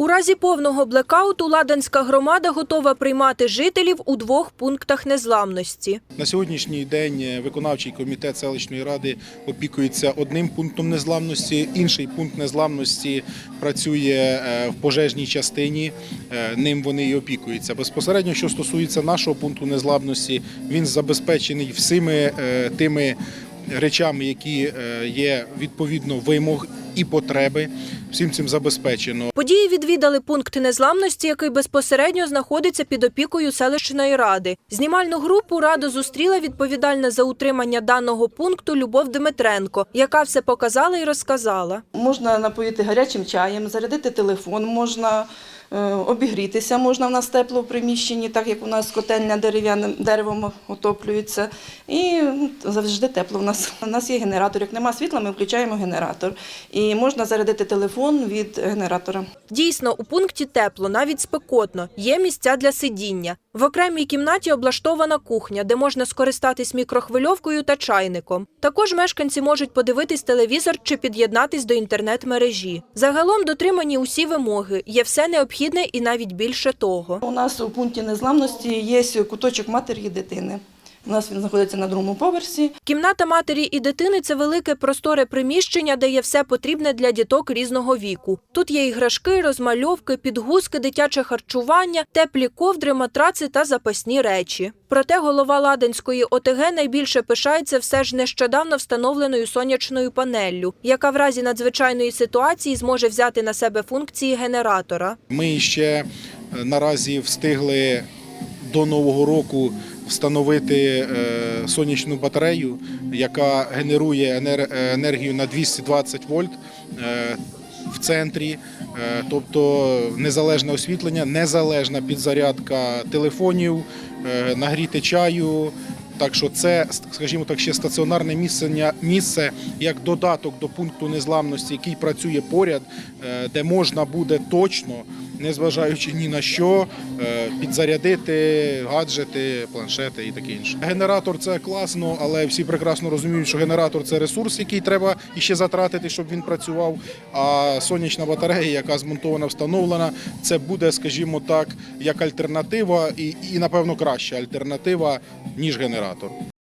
У разі повного блекауту Ладанська громада готова приймати жителів у двох пунктах незламності. На сьогоднішній день е, виконавчий комітет селищної ради опікується одним пунктом незламності. Інший пункт незламності працює е, в пожежній частині. е, Ним вони і опікуються. Безпосередньо, що стосується нашого пункту незламності, він забезпечений всіми тими речами, які є відповідно вимог і потреби. Всім цим забезпечено. Події відвідали пункт незламності, який безпосередньо знаходиться під опікою селищної ради. Знімальну групу раду зустріла відповідальна за утримання даного пункту Любов Дмитренко, яка все показала і розказала. Можна напоїти гарячим чаєм, зарядити телефон, можна е, обігрітися, можна в нас тепло в приміщенні, так як у нас котельня дерев'яним деревом отоплюється. І ну, завжди тепло. У нас у нас є генератор. Як нема світла, ми включаємо генератор. І можна зарядити телефон від генератора. Дійсно, у пункті тепло, навіть спекотно. Є місця для сидіння. В окремій кімнаті облаштована кухня, де можна скористатись мікрохвильовкою та чайником. Також мешканці можуть подивитись телевізор чи під'єднатись до інтернет-мережі. Загалом дотримані усі вимоги. Є все необхідне і навіть більше того. У нас у пункті незламності є куточок матері і дитини. У нас він знаходиться на другому поверсі. Кімната матері і дитини це велике просторе приміщення, де є все потрібне для діток різного віку. Тут є іграшки, розмальовки, підгузки, дитяче харчування, теплі ковдри, матраци та запасні речі. Проте голова Ладенської ОТГ найбільше пишається все ж нещодавно встановленою сонячною панеллю, яка в разі надзвичайної ситуації зможе взяти на себе функції генератора. Ми ще е, наразі встигли до нового року встановити е, сонячну батарею, яка генерує е, енергію на 220 вольт е, в центрі, тобто незалежне освітлення, незалежна підзарядка телефонів, нагріти чаю. Так що це, скажімо так, ще стаціонарне місце, місце як додаток до пункту незламності, який працює поряд, де можна буде точно, незважаючи ні на що, е, підзарядити гаджети, планшети і таке інше. Генератор це класно, але всі прекрасно розуміють, що генератор це ресурс, який треба іще затратити, щоб він працював. А сонячна батарея, яка змонтована, встановлена, це буде, скажімо так, як альтернатива, і, і напевно краща альтернатива ніж генератор.